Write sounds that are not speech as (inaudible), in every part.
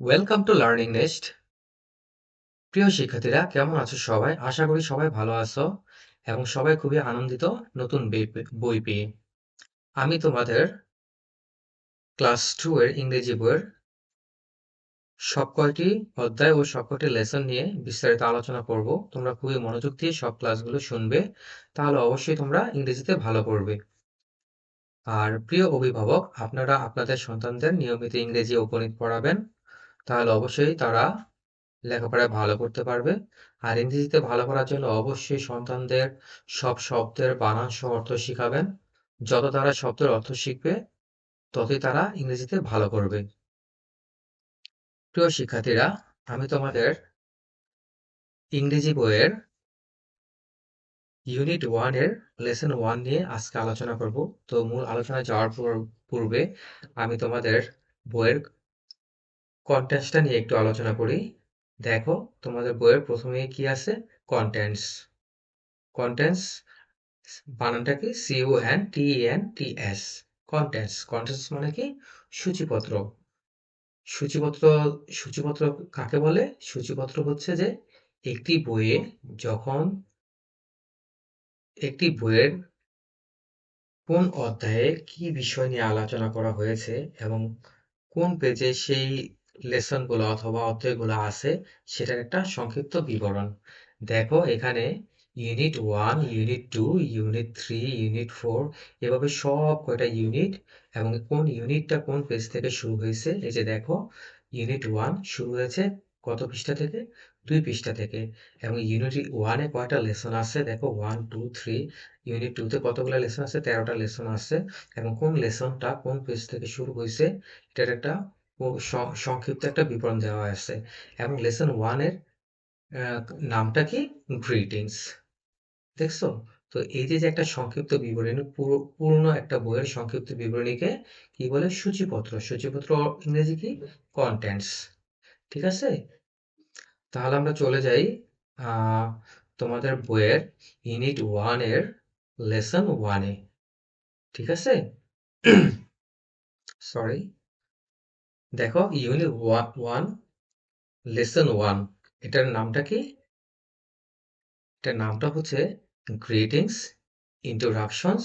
Welcome to learning nest প্রিয় শিক্ষার্থীরা, কেমন আছো সবাই? আশা করি সবাই ভালো আছো এবং সবাই খুবই আনন্দিত নতুন বই পেয়ে। আমি তোমাদের ক্লাস টু এর ইংরেজি বইয়ের সব কয়টি অধ্যায় ও সব কয়টি লেসন নিয়ে বিস্তারিত আলোচনা করব। তোমরা খুবই মনোযোগ দিয়ে সব ক্লাসগুলো শুনবে, তাহলে অবশ্যই তোমরা ইংরেজিতে ভালো করবে আর প্রিয় অভিভাবক, আপনারা আপনাদের সন্তানদের নিয়মিত ইংরেজি ও গণিত পড়াবেন। তাহলে অবশ্যই তারা লেখাপড়ায় ভালো করতে পারবে। আর ইংরেজিতে ভালো করার জন্য অবশ্যই সন্তানদের সব শব্দের বানান সহ অর্থ শিখাবেন। যত তারা শব্দের অর্থ শিখবে, ততই তারা ইংরেজিতে ভালো করবে। প্রিয় শিক্ষার্থীরা, আমি তোমাদের ইংরেজি বইয়ের ইউনিট ওয়ানের লেসন ওয়ান নিয়ে আজকে আলোচনা করব। তো মূল আলোচনায় যাওয়ার পূর্বে আমি তোমাদের বইয়ের কন্টেন্টসটা নিয়ে একটু আলোচনা করি। দেখো, তোমাদের বইয়ের প্রথমে কি আছে? কন্টেন্টস কন্টেন্টস বানানটা কি? C O N T N T S contents contents মানে কি? সূচিপত্র। সূচিপত্র সূচিপত্র কাকে বলে? সূচিপত্র হচ্ছে যে একটি বইয়ে যখন একটি বইয়ের কোন অধ্যায়ে কি বিষয় নিয়ে আলোচনা করা হয়েছে এবং কোন পেজে সেই লেসনগুলো অথবা অধ্যায়গুলো আছে, সেটার একটা সংক্ষিপ্ত বিবরণ। দেখো এখানে unit one unit two unit three unit four এভাবে সব কয়টা ইউনিট এবং কোন ইউনিটটা কোন পেজ থেকে শুরু হয়েছে, এই যে দেখো ইউনিট ওয়ান শুরু হয়েছে কত পৃষ্ঠা থেকে? দুই পৃষ্ঠা থেকে। এবং ইউনিট ওয়ানে কয়টা লেসন আছে? দেখো ওয়ান টু থ্রি ইউনিট টুতে কতগুলো লেসন আছে? তেরোটা লেসন আছে। এবং কোন লেসনটা কোন পেজ থেকে শুরু হয়েছে? এটার একটা সংক্ষিপ্ত একটা বিবরণ দেওয়া আছে এবং লেসন ওয়ানের নামটা কি? গ্রিটিংস দেখছ? তো এই যে একটা সংক্ষিপ্ত বিবরণী পূর্ণ একটা বইয়ের সংক্ষিপ্ত বিবরণীকে কি বলে? সূচিপত্র। সূচিপত্র ইংরেজি কি? কন্টেন্টস ঠিক আছে? তাহলে আমরা চলে যাই তোমাদের বইয়ের ইউনিট ওয়ানের লেসন ওয়ানে ঠিক আছে? (coughs) সরি দেখো ইউনিট ওয়ান লেসন ওয়ান এটার নামটা কি? এটার নামটা হচ্ছে গ্রিটিংস ইন্ট্রোডাকশনস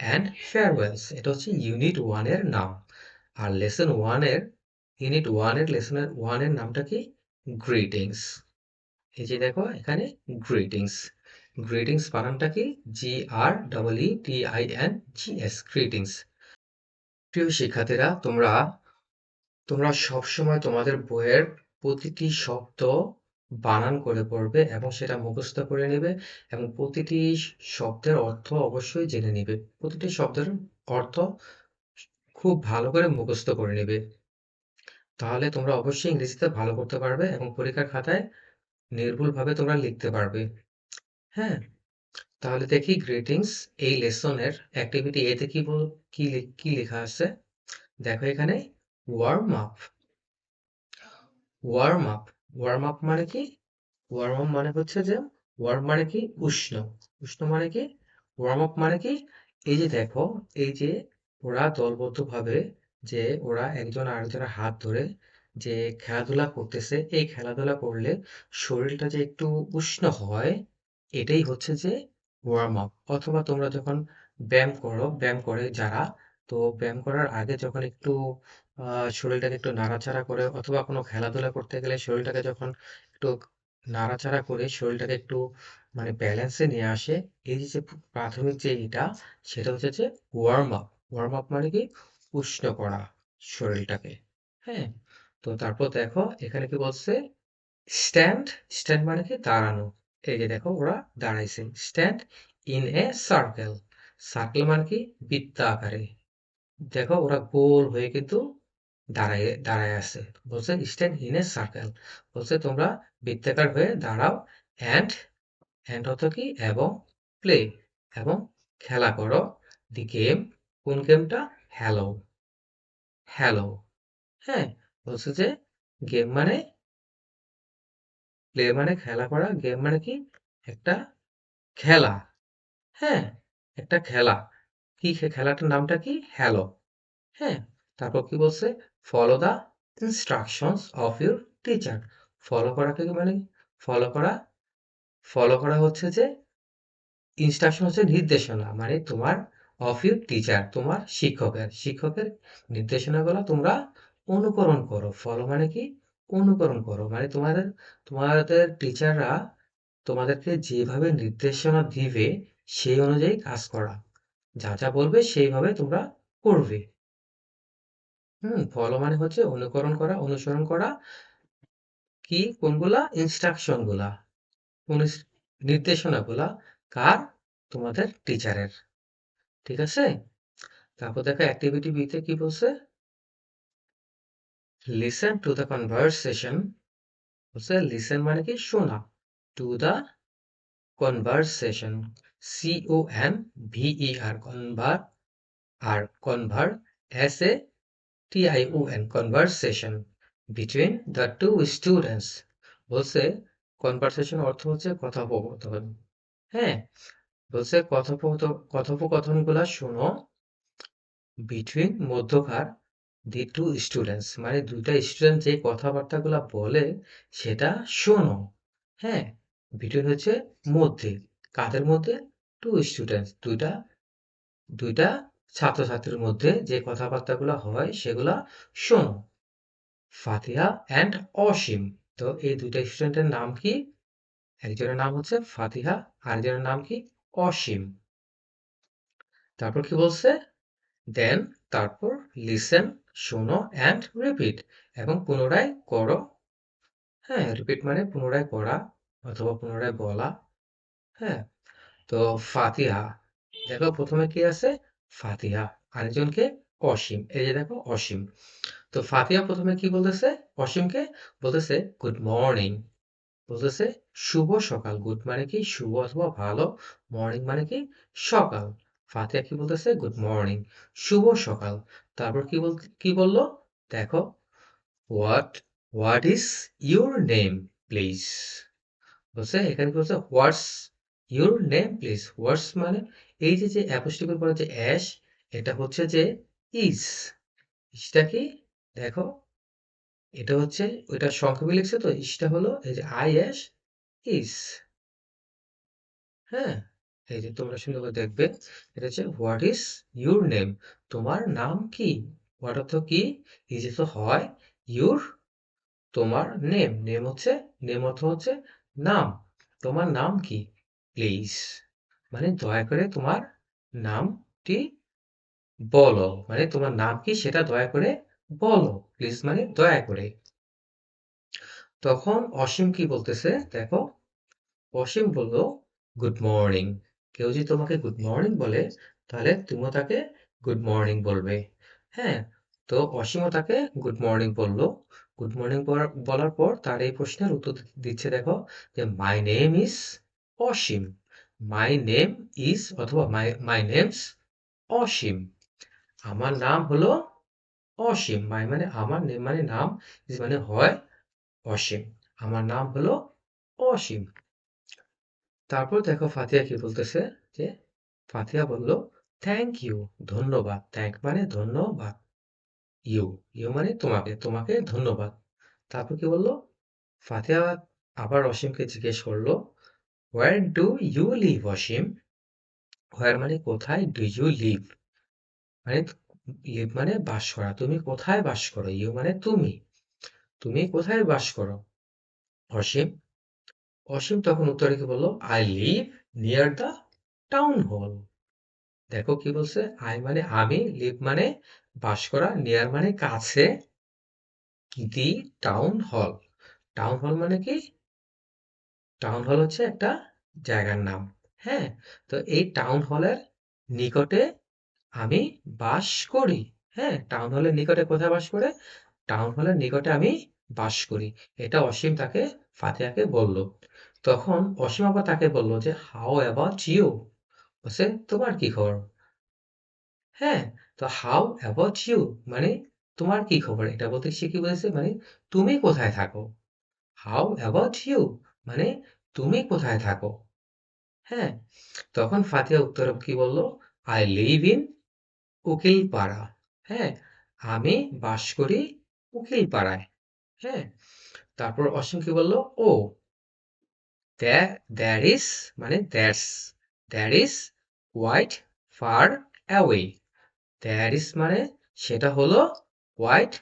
অ্যান্ড ফেয়ারওয়েলস এটা হচ্ছে ইউনিট ওয়ানের নাম। আর লেসন ওয়ানের ইউনিট ওয়ানের লেসনের ওয়ানের নামটা কি? গ্রিটিংস এই যে দেখো, এখানে গ্রিটিংস গ্রিটিংস বানানটা কি? G R double E T I N G S greetings প্রিয় শিক্ষার্থীরা, তোমরা তোমরা সবসময় তোমাদের বইয়ের প্রতিটি শব্দ বানান করে পড়বে এবং সেটা মুখস্থ করে নেবে এবং প্রতিটি শব্দের অর্থ অবশ্যই জেনে নেবে। প্রতিটি শব্দের অর্থ খুব ভালো করে মুখস্থ করে নেবে। তাহলে তোমরা অবশ্যই ইংরেজিতে ভালো করতে পারবে এবং পরীক্ষার খাতায় নির্ভুলভাবে তোমরা লিখতে পারবে। হ্যাঁ? তাহলে দেখি গ্রিটিংস এই লেসনের অ্যাক্টিভিটি এতে কি কি লেখা আছে? দেখো এখানে warm up warm up warm up মানে কি? ওয়ার্ম আপ মানে হচ্ছে যে ওয়ার্ম মানে কি? উষ্ণ। উষ্ণ মানে কি? ওয়ার্ম আপ মানে কি? এই যে দেখো, এই যে ওরা দলবদ্ধভাবে যে ওরা একজন আরেকজনের হাত ধরে যে খেলাধুলা করতেছে, এই খেলাধুলা করলে শরীরটা যে একটু উষ্ণ হয়, এটাই হচ্ছে যে ওয়ার্ম আপ অথবা তোমরা যখন ব্যায়াম করো, ব্যায়াম করে যারা, তো ব্যায়াম করার আগে যখন একটু শরীরটাকে একটু নাড়াচাড়া করে অথবা কোনো খেলাধুলা করতে গেলে শরীরটাকে যখন একটু নাড়াচাড়া করে শরীরটাকে একটু মানে ব্যালেন্সে নিয়ে আসে, এই যে প্রাথমিক যে এটা সেটা হচ্ছে যে ওয়ার্ম আপ ওয়ার্ম আপ মানে কি? উষ্ণ করা শরীরটাকে। হ্যাঁ? তো তারপর দেখো এখানে কি বলছে? স্ট্যান্ড স্ট্যান্ড মানে কি? দাঁড়ানো। এই যে দেখো ওরা দাঁড়াইছে। Stand in a circle circle মানে কি? বৃত্ত আকারে দেখো ওরা গোল হয়ে কিন্তু দাঁড়ায় দাঁড়ায় আছে। বলছে স্ট্যান্ড ইন এ সার্কেল বলছে, তোমরা বৃত্তাকার হয়ে দাঁড়াও অ্যান্ড অ্যান্ড হতো কি? এবং প্লে এবং খেলা করো। দি গেম কোন গেমটা হ্যালো হ্যালো হ্যাঁ? বলছে যে গেম মানে প্লে মানে খেলা করা গেম মানে কি? একটা খেলা হ্যাঁ? একটা খেলা। কি, খেলাটার নামটা কি? হ্যালো হ্যাঁ? তারপর কি বলছে? Follow the instructions of your teacher follow করাকে মানে ফলো করা ফলো করা হচ্ছে যে ইনস্ট্রাকশন হচ্ছে নির্দেশনা মানে তোমার অফ ইউর টিচার তোমার শিক্ষকের। শিক্ষকের নির্দেশনাগুলো তোমরা অনুকরণ করো। ফলো মানে কি? অনুকরণ করো। মানে তোমাদের তোমাদের টিচাররা তোমাদেরকে যেভাবে নির্দেশনা দিবে, সেই অনুযায়ী কাজ করা। যা যা বলবে, সেইভাবে তোমরা করবে। হুম ফলো মানে হচ্ছে অনুকরণ করা, অনুসরণ করা। কি? কোনগুলা? ইনস্ট্রাকশনগুলা। নির্দেশনাগুলা কার? তোমাদের টিচারের ঠিক আছে? তারপর দেখো অ্যাক্টিভিটি বিতে কি বলছে? লিসেন টু দ্য কনভারসেশন বলছে লিসেন মানে কি? শোনা। To the conversation C O N V R conver R conver S A T I O N conversation between the two students বলছে কনভারসেশন অর্থ হচ্ছে কথোপকথন। হ্যাঁ বলছে কথোপকথন কথোপকথনগুলা শোনো বিটুইন মধ্যকার দি টু স্টুডেন্টস মানে দুইটা স্টুডেন্ট যে কথাবার্তাগুলা বলে, সেটা শোনো। হ্যাঁ বিটুইন হচ্ছে মধ্যে, কাদের মধ্যে? টু স্টুডেন্টস দুইটা দুইটা ছাত্রছাত্রীর মধ্যে যে কথাবার্তাগুলো হয় সেগুলা শোনো। ফাতিহা অ্যান্ড অসীম। তো এই দুইটা স্টুডেন্টের নাম কি? একজনের নাম হচ্ছে ফাতিহা, আরেকজনের নাম কি? অসীম। তারপর কি বলছে? দেন তারপর লিসেন শোনো অ্যান্ড রিপিট এবং পুনরায় করো। হ্যাঁ রিপিট মানে পুনরায় করা অথবা পুনরায় বলা। হ্যাঁ তো ফাতিহা, দেখো প্রথমে কি আছে? ফাতিহা, আরেকজনকে অসীম। এই যে দেখো, অসীম। তো ফাতিহা প্রথমে কি বলতেছে? অসীমকে বলতেছে গুড মর্নিং বলতেছে, শুভ সকাল। গুড মানে কি? শুভ অথবা ভালো। মর্নিং মানে কি? সকাল। ফাতিহা কি বলতেছে? গুড মর্নিং শুভ সকাল। তারপর কি বল, কি বলল? দেখো what what is your name please বলছে, এখানে বলছে what's your name please what's মানে এই যে যে অ্যাপোস্টিকের পরে যে অ্যাশ এটা হচ্ছে যে ইস ইসটা কি? দেখো, এটা হচ্ছে ওইটা সংক্ষেপে লিখছে তো? ইসটা হলো এই যে আই এস ইস হ্যাঁ এই যে তোমরা সুন্দর করে দেখবে, এটা হচ্ছে হোয়াট ইজ ইউর নেম তোমার নাম কি? হোয়াট অর্থ কি? যে তো হয় ইউর তোমার নেম নেম হচ্ছে নেম অর্থ হচ্ছে নাম। তোমার নাম কি? প্লিজ মানে দয়া করে তোমার নামটি বলো। মানে তোমার নাম কি সেটা দয়া করে বলো প্লিজ মানে দয়া করে। তখন অসীম কি বলতেছে? দেখো, অসীম বলল গুড মর্নিং কেউ যদি তোমাকে গুড মর্নিং বলে, তাহলে তুমিও তাকে গুড মর্নিং বলবে। হ্যাঁ তো অসীমও তাকে গুড মর্নিং বলল। গুড মর্নিং বলার পর তার এই প্রশ্নের উত্তর দিচ্ছে, দেখো, যে my name is Asim. My name is অথবা মাই মাই নেমস অসীম। আমার নাম হলো অসীম। মাই মানে আমার নেম মানে নাম মানে হয় অসীম। আমার নাম হলো অসীম। তারপর দেখো ফাতিহা কি বলতেছে যে, ফাতিহা বলল থ্যাংক ইউ ধন্যবাদ। থ্যাংক মানে ধন্যবাদ। ইউ ইউ মানে তোমাকে তোমাকে ধন্যবাদ। তারপর কি বলল, ফাতিহা আবার অসীমকে জিজ্ঞেস করল where do you live Asim where মানে কোথায় ডু ইউ লিভ মানে লিভ মানে বাস করা। তুমি কোথায় বাস করো? ইউ মানে তুমি। তুমি কোথায় বাস করো? অসীম অসীম তখন উত্তরে কি বলল? I live near the town hall দেখো কি বলছে? আই মানে আমি লিভ মানে বাস করা নিয়ার মানে কাছে। The town hall town hall মানে কি? টাউন হল হচ্ছে একটা জায়গার নাম হ্যাঁ? তো এই টাউন হলের নিকটে আমি বাস করি হ্যাঁ? টাউন হলের নিকটে কোথায় বাস করে? টাউন হলের নিকটে আমি বাস করি। এটা অসীম তাকে ফাতিহাকে বলল। তখন অসীম আবার তাকে বলল যে হাও অ্যাবাউট ইউ বলছে, তোমার কি খবর? হ্যাঁ তো হাউ অ্যাবাউট ইউ মানে তোমার কি খবর? এটা বলতে সে কি বলেছে? মানে তুমি কোথায় থাকো? হাউ অ্যাবাউট ইউ মানে তুমি কোথায় থাকো? হ্যাঁ তখন ফাতিহা উত্তর কি বলল? I live in Ukilpara. হ্যাঁ আমি বাস করি উকিল পাড়ায় হ্যাঁ তারপর অসীম কি বলল? ও দ্যার ইজ মানে that's there is white far away there is মানে সেটা হলো হোয়াইট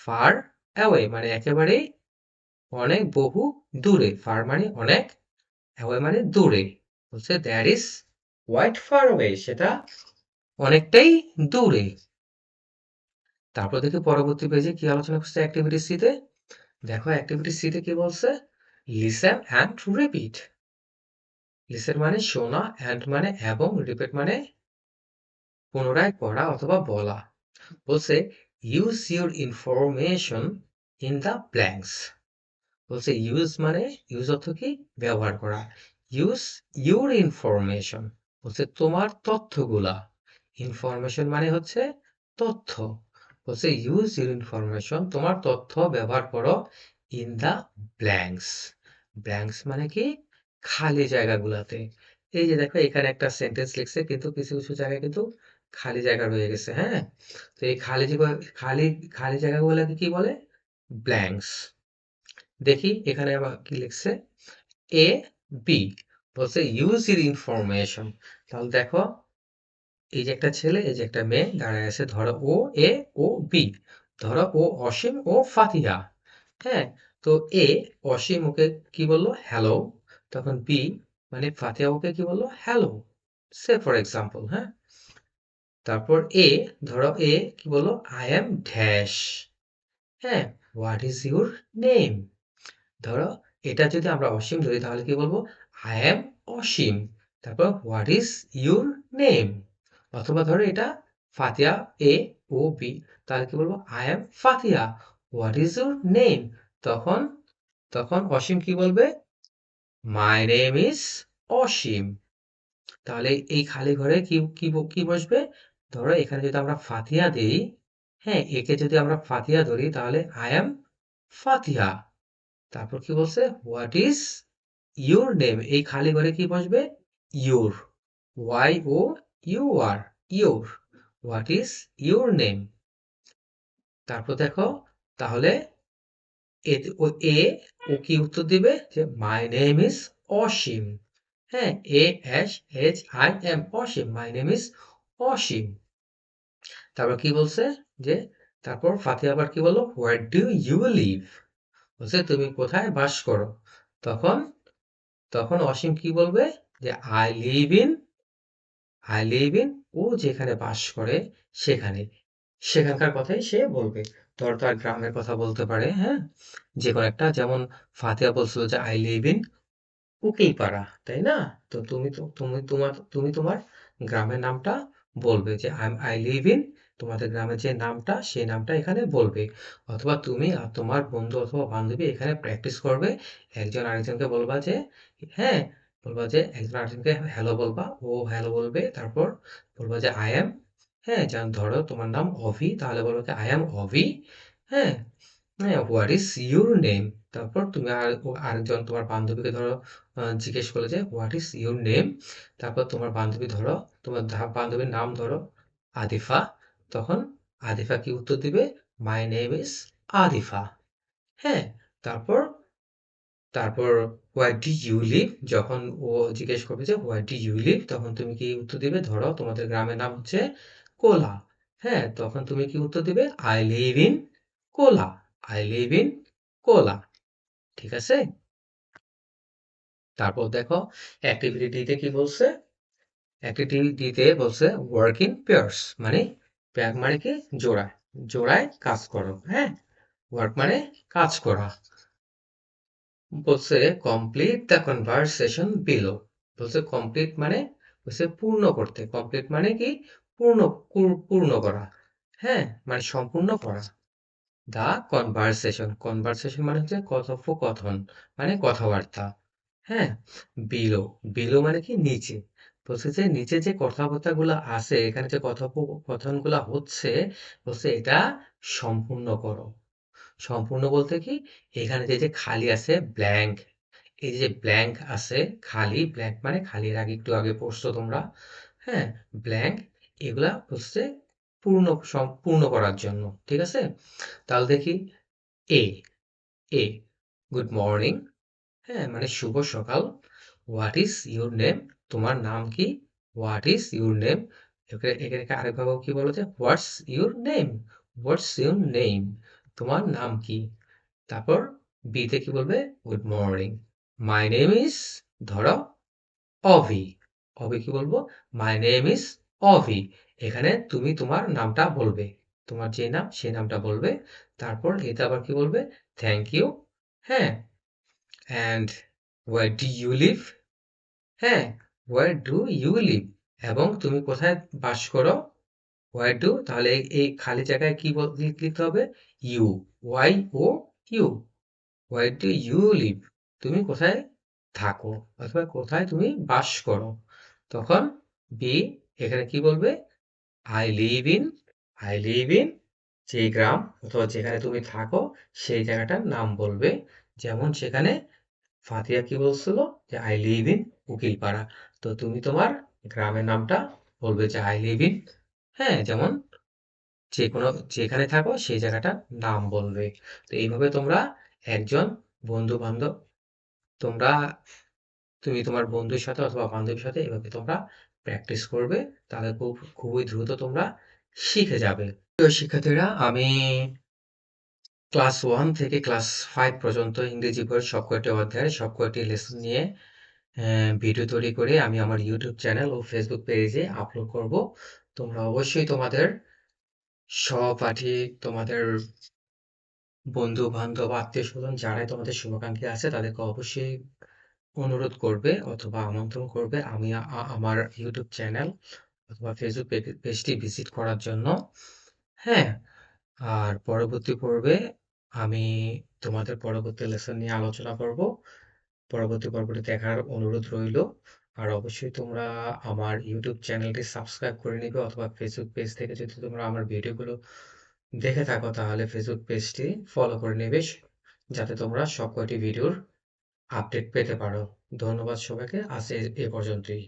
ফার অ্যাওয়ে মানে একেবারেই অনেক বহু দূরে ফার মানে অনেক অ্যাওয়ে মানে দূরে। বলছে there is white far away সেটা অনেকটাই দূরে। তারপর দেখি পরবর্তী পেজে কি আলোচনা করছে অ্যাক্টিভিটি সিতে দেখো অ্যাক্টিভিটি সিতে কি বলছে? লিসেন অ্যান্ড রিপিট লিসেন মানে শোনা অ্যান্ড মানে এবং রিপিট মানে পুনরায় পড়া অথবা বলা। বলছে use your information in the blanks বলছে ইউজ মানে ইউজ অর্থ কি? ব্যবহার করা। ইউজ ইউর ইনফরমেশন বলছে তোমার তথ্যগুলা। ইনফরমেশন মানে হচ্ছে তথ্য। বলছে ইউজ ইউর ইনফরমেশন তোমার তথ্য ব্যবহার করো ইন দ্য ব্ল্যাঙ্কস ব্ল্যাঙ্কস মানে কি? খালি জায়গাগুলাতে। এই যে দেখো, এখানে একটা সেন্টেন্স লিখছে, কিন্তু কিছু কিছু জায়গায় কিন্তু খালি জায়গা রয়ে গেছে হ্যাঁ? তো এই খালি খালি খালি জায়গাগুলোকে কি বলে? ব্ল্যাঙ্কস দেখি এখানে আবার কি লিখছে? এ বি বলছে ইউজ ইর ইনফরমেশন তাহলে দেখো, এই যে একটা ছেলে, এই যে একটা মেয়ে দাঁড়ায় আছে, ধরো ও এ ও বি ধরো ও অসীম, ও ফাতিহা হ্যাঁ? তো এ অসীম ওকে কি বলল? হ্যালো তখন বি মানে ফাতিহা ওকে কি বলল? হ্যালো সে ফর এক্সাম্পল হ্যাঁ? তারপর এ ধরো এ কি বলল? আই এম ড্যাশ হ্যাঁ? হোয়াট ইজ ইউর নেম ধরো এটা যদি আমরা অসীম ধরি তাহলে কি বলব? I am Asim. তারপর হোয়াট ইজ ইউর নেম অথবা ধরো এটা ফাতিয়া এ ও বি তাহলে কি বলব? I am Fatiha. What is your name তখন তখন অসীম কি বলবে? My name is Asim. তাহলে এই খালি ঘরে কি কি কি বসবে? ধরো এখানে যদি আমরা ফাতিয়া দিই হ্যাঁ একে যদি আমরা ফাতিয়া ধরি তাহলে আই এম ফাতিহা তারপর কি বলছে? হোয়াট ইজ ইউর নেম এই খালি ঘরে কি বসবে? Your Y O U R your what is your name তারপর দেখো, তাহলে এ, ও কি উত্তর দিবে? যে মাই নেম ইজ অসীম হ্যাঁ A S H I M Asim my name is Asim তারপর কি বলছে? যে, তারপর ফাতি আবার কি বলল? হোয়াট ডু ইউ লিভ বলছে, তুমি কোথায় বাস করো? তখন তখন অসীম কি বলবে? যে I live in I live in ও যেখানে বাস করে, সেখানে। সেখানকার কথাই সে বলবে। ধর তার গ্রামের কথা বলতে পারে হ্যাঁ? যে কোনো একটা, যেমন ফাতিয়া বলছিল যে আই লিভ ইন উকিলপাড়া তাই না? তো তুমি তো, তুমি তোমার তুমি তোমার গ্রামের নামটা বলবে যে আই লিভ ইন তোমাদের গ্রামের যে নামটা, সেই নামটা এখানে বলবে। অথবা তুমি আর তোমার বন্ধু অথবা বান্ধবী এখানে প্র্যাকটিস করবে। একজন আরেকজনকে বলবা যে হ্যাঁ বলবা যে, একজন আরেকজনকে হ্যালো বলবা। ও হ্যালো বলবে, তারপর বলবা যে আই এম হ্যাঁ যেমন ধরো তোমার নাম অভি, তাহলে বলব যে আই এম অভি হ্যাঁ হ্যাঁ হোয়াট ইজ ইউর নেম তারপর তুমি আর আরেকজন তোমার বান্ধবীকে ধরো জিজ্ঞেস করলে যে হোয়াট ইজ ইউর নেম তারপর তোমার বান্ধবী ধরো, তোমার বান্ধবীর নাম ধরো, আদিফা তখন আদিফা কি উত্তর দিবে? My name is Adifa. হ্যাঁ তারপর তারপর হোয়াট ডি ইউ লিভ যখন ও জিজ্ঞেস করবে যে হোয়াট ডি ইউ লিভ তখন তুমি কি উত্তর দিবে? ধরো, তোমাদের গ্রামের নাম হচ্ছে কোলা। হ্যাঁ তখন তুমি কি উত্তর দিবে? I live in Kola. I live in Kola. ঠিক আছে? তারপর দেখো অ্যাক্টিভিটি ডিতে কি বলছে? অ্যাক্টিভিটি ডিতে বলছে ওয়ার্ক ইন পেয়ার্স মানে প্যাক মানে কি? জোড়া জোড়ায় কাজ করো হ্যাঁ? ওয়ার্ক মানে কাজ করা। বলছে কমপ্লিট দ্য কনভারসেশন বিলো বলছে কমপ্লিট মানে বলছে পূর্ণ করতে। কমপ্লিট মানে কি? পূর্ণ পূর্ণ করা। হ্যাঁ? মানে সম্পূর্ণ করা। দা কনভারসেশন কনভারসেশন মানে হচ্ছে কথোপকথন মানে কথাবার্তা। হ্যাঁ? বিলো বিলো মানে কি? নিচে। বলছে যে নিচে যে কথাবার্তাগুলো আছে, এখানে যে কথোপকথনগুলো হচ্ছে বলছে এটা সম্পূর্ণ করো। সম্পূর্ণ বলতে কি? এখানে যে যে খালি আছে ব্ল্যাঙ্ক এই যে ব্ল্যাঙ্ক আছে, খালি ব্ল্যাঙ্ক মানে খালির আগে একটু আগে পড়ছো তোমরা হ্যাঁ ব্ল্যাঙ্ক এগুলা হচ্ছে পূর্ণ পূর্ণ করার জন্য, ঠিক আছে? তাহলে দেখি এ এ গুড মর্নিং হ্যাঁ মানে শুভ সকাল হোয়াট ইজ ইউর নেম তোমার নাম কি? হোয়াট ইজ ইউর নেম এখানে আরেকভাবে কি বলা যায় what's your name what's your name তোমার নাম কি? তারপর বিতে কি বলবে? Good morning my name is ধরো, অভি। অভি কি বলব? My name is Abhi. এখানে তুমি তোমার নামটা বলবে। তোমার যে নাম সেই নামটা বলবে। তারপর এতে আবার কি বলবে? থ্যাংক ইউ হ্যাঁ। And where do you live হ্যাঁ। ওয়ার ডু ইউ লিভ এবং তুমি কোথায় বাস করো? ওয়ার ডু তাহলে এই খালি জায়গায় কি লিখতে হবে? You Y O U where do you live তুমি কোথায় থাকো? অথবা কোথায় তুমি বাস করো? তখন বি এখানে কি বলবে? I live in I live in যে গ্রাম অথবা যেখানে তুমি থাকো, সেই জায়গাটার নাম বলবে। যেমন সেখানে ফাতিয়া কি বলছিল? যে আই লিভ ইন উকিলপাড়া। তো তুমি তোমার গ্রামের নামটা বলবে যে আই লিভ ইন হ্যাঁ যেমন যে কোনো, যেখানে থাকো সেই জায়গাটার নাম বলবে। তো এইভাবে তোমরা একজন বন্ধু বান্ধব তোমরা, তুমি তোমার বন্ধুর সাথে অথবা বান্ধবীর সাথে এভাবে তোমরা প্র্যাকটিস করবে। তাহলে খুব, খুবই দ্রুত তোমরা শিখে যাবে। প্রিয় শিক্ষার্থীরা, আমি ক্লাস ওয়ান থেকে ক্লাস ফাইভ পর্যন্ত ইংরেজি বইয়ের সব কয়টি অধ্যায়ের সব কয়টি লেসন নিয়ে ভিডিও তৈরি করে আমি আমার ইউটিউব চ্যানেল ও ফেসবুক পেজে আপলোড করব। তোমরা অবশ্যই তোমাদের সহপাঠী, তোমাদের বন্ধু বান্ধব আত্মীয় স্বজন যারাই তোমাদের শুভাকাঙ্ক্ষী আছে, তাদেরকে অবশ্যই অনুরোধ করবে অথবা আমন্ত্রণ করবে আমি আমার ইউটিউব চ্যানেল অথবা ফেসবুক পেজটি ভিজিট করার জন্য। হ্যাঁ আর পরবর্তী পর্বে আমি তোমাদের পরবর্তী লেসন নিয়ে আলোচনা করব। পরবর্তী পর্বটি দেখার অনুরোধ রইল। আর অবশ্যই তোমরা আমার ইউটিউব চ্যানেলটি সাবস্ক্রাইব করে নিবে অথবা ফেসবুক পেজ থেকে যদি তোমরা আমার ভিডিওগুলো দেখে থাকো, তাহলে ফেসবুক পেজটি ফলো করে নেবে, যাতে তোমরা সব কয়টি ভিডিওর আপডেট পেতে পারো। ধন্যবাদ সবাইকে। আজ এ পর্যন্তই।